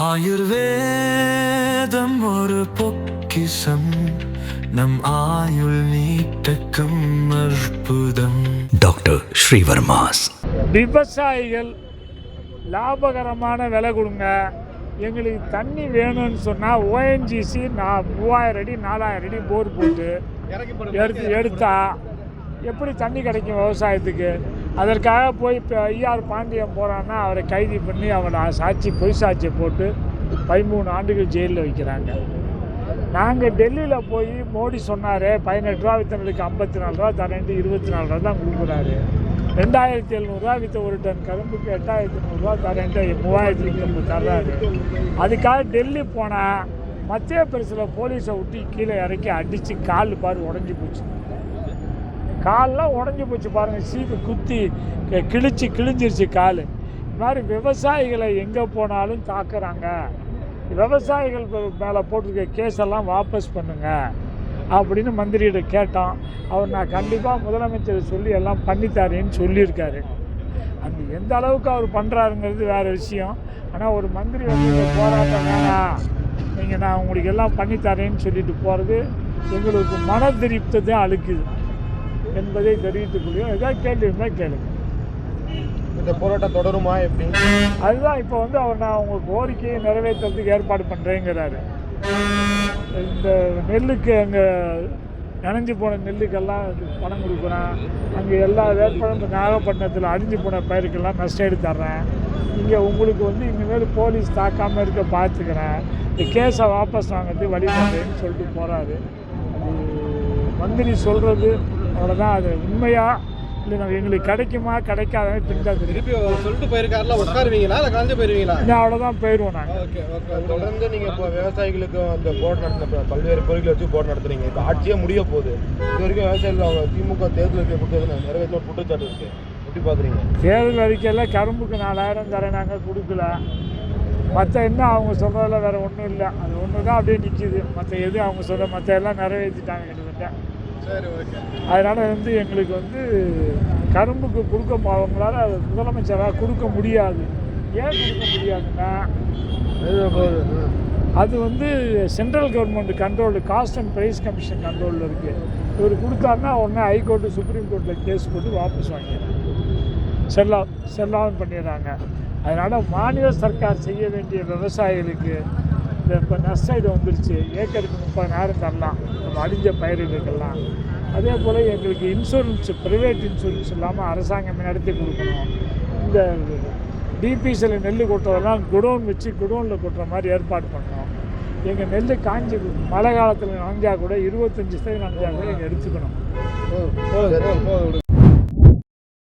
ஆயுர்வேதம் ஒரு பொக்கிசம் நம் ஆயுள் நீட்டக்கும் அற்புதம். டாக்டர் ஸ்ரீவர்மாஸ். விவசாயிகள் லாபகரமான விலை கொடுங்க. எங்களுக்கு தண்ணி வேணும்னு சொன்னால் ஓஎன்ஜிசி நான் மூவாயிரம் அடி நாலாயிரம் அடி போர் போட்டு எடுத்து எடுத்தா எப்படி தண்ணி கிடைக்கும் விவசாயத்துக்கு? அதற்காக போய் இப்போ ஐஆர் பாண்டியன் போகிறான்னா அவரை கைது பண்ணி அவனை சாட்சி பொய் சாட்சியை போட்டு பதிமூணு ஆண்டுகள் ஜெயிலில் வைக்கிறாங்க. நாங்கள் டெல்லியில் போய் மோடி சொன்னார் பதினெட்டு ரூபா வித்தவங்களுக்கு ஐம்பத்தி நாலு ரூபா தரேன்ட்டு இருபத்தி நாலு ரூபா தான் கொடுக்குறாரு. ரெண்டாயிரத்தி எழுநூறுவா வித்த ஒரு டன் கரும்புக்கு எட்டாயிரத்தி நூறுரூவா தரேன்ட்டு மூவாயிரத்தி நூற்றம்பது தர்றாரு. அதுக்காக டெல்லி போனால் மத்திய பிரசில் போலீஸை விட்டு கீழே இறக்கி அடித்து கால் பாரு உடஞ்சி போச்சு. காலெலாம் உடஞ்சி போச்சு பாருங்கள் சீப்பு குத்தி கிழிச்சு கிழிஞ்சிருச்சு கால். இது மாதிரி விவசாயிகளை எங்கே போனாலும் தாக்குறாங்க. விவசாயிகள் மேலே போட்டிருக்க கேஸெல்லாம் வாபஸ் பண்ணுங்க அப்படின்னு மந்திரிகிட்ட கேட்டோம் அவர் நான் கண்டிப்பாக முதலமைச்சர் சொல்லி எல்லாம் பண்ணித்தாரேன்னு சொல்லியிருக்காரு. அந்த எந்த அளவுக்கு அவர் பண்ணுறாருங்கிறது வேறு விஷயம். ஆனால் ஒரு மந்திரி வந்து போராட்டம் வேணாம். நீங்கள் நான் உங்களுக்கு எல்லாம் பண்ணித்தரேன்னு சொல்லிட்டு போகிறது எங்களுக்கு மன திருப்தி தான் அழுக்குது என்பதை தெரிவித்துக் கொள்கிறோம். ஏதாவது கேள்வி இருந்தால் கேளுங்க இந்த போராட்டம் தொடருமா எப்படி? அதுதான் இப்போ வந்து அவர் நான் உங்கள் கோரிக்கையை நிறைவேற்றுறதுக்கு ஏற்பாடு பண்ணுறேங்கிறாரு இந்த நெல்லுக்கு அங்கே நனைஞ்சு போன நெல்லுக்கெல்லாம் பணம் கொடுக்குறேன். அங்கே எல்லா வேட்பாளரும் நாகப்பட்டினத்தில் அழிஞ்சு போன பயிருக்கெல்லாம் நஷ்டம் எடுத்து தர்றேன் இங்கே உங்களுக்கு வந்து இனிமேல் போலீஸ் தாக்காமல் இருக்க பார்த்துக்கிறேன் இந்த கேஸை வாபஸ் வாங்கிறது வழி பண்ணுறேன்னு சொல்லிட்டு போகிறாரு அது மந்திரி சொல்கிறது அவ்வளோதான் அது உண்மையாக இல்லை நம்ம எங்களுக்கு கிடைக்குமா கிடைக்காதன்னு பின்தான் தெரியும். திருப்பி சொல்லிட்டு போயிருக்காருல உட்காருவீங்களா? இல்லை கலந்து போயிருவீங்களா? அவ்வளோதான் போயிடுவோம் நாங்கள் ஓகே ஓகே தொடர்ந்து நீங்கள் இப்போ விவசாயிகளுக்கு அந்த போர்டு நடத்தின பல்வேறு பொருட்களை வச்சு போர்டு நடத்துறீங்க. இப்போ ஆட்சியே முடிய போகுது. இது வரைக்கும் விவசாயிகள் அவங்க திமுக தேர்தல் அறிக்கை கொடுத்தது நிறைவேற்ற குற்றச்சாட்டு இருக்கு. எப்படி பார்க்குறீங்க? தேர்தல் அறிக்கையில் கரும்புக்கு நாலாயிரம் தரேன் நாங்கள் கொடுக்கல. மற்ற என்ன அவங்க சொல்கிறதில் வேறு ஒன்றும் இல்லை. அது ஒன்று தான் அப்படியே நிற்கிது மற்ற எது அவங்க சொல்கிற மற்ற எல்லாம் நிறைவேற்றிட்டாங்க கிட்டத்தட்ட. அதனால் வந்து எங்களுக்கு வந்து கரும்புக்கு கொடுக்க அவங்களால முதலமைச்சராக கொடுக்க முடியாது. ஏன் கொடுக்க முடியாதுன்னா அது வந்து central government control cost and price commission கண்ட்ரோலில் இருக்குது இவர் கொடுத்தாருன்னா உடனே ஹைகோர்ட்டு சுப்ரீம் கோர்ட்டில் கேஸ் போட்டு வாபஸ் வாங்கிடுறாங்க. செல்லா செல்லாமல் பண்ணிடுறாங்க. அதனால் மாநில சர்க்கார் செய்ய வேண்டிய விவசாயிகளுக்கு இந்த இப்போ நஷ்டம் வந்துருச்சு. ஏக்கருக்கு முப்பதாயிரம் தரலாம். நம்ம அழிஞ்ச பயிர்களுக்கெல்லாம் அதே போல் எங்களுக்கு இன்சூரன்ஸ் ப்ரைவேட் இன்சூரன்ஸ் இல்லாமல் அரசாங்கம் நடத்தி கொடுக்கணும். இந்த டிபிசியில் நெல் கொட்டுறதெல்லாம் குடோன் வச்சு குடோனில் கொட்டுற மாதிரி ஏற்பாடு பண்ணோம் எங்கள் நெல் காஞ்சி மழை காலத்தில் நனைஞ்சா கூட இருபத்தஞ்சி சதவீதம் நனைஞ்சா கூட எங்கள் எடுத்துக்கணும். ஓ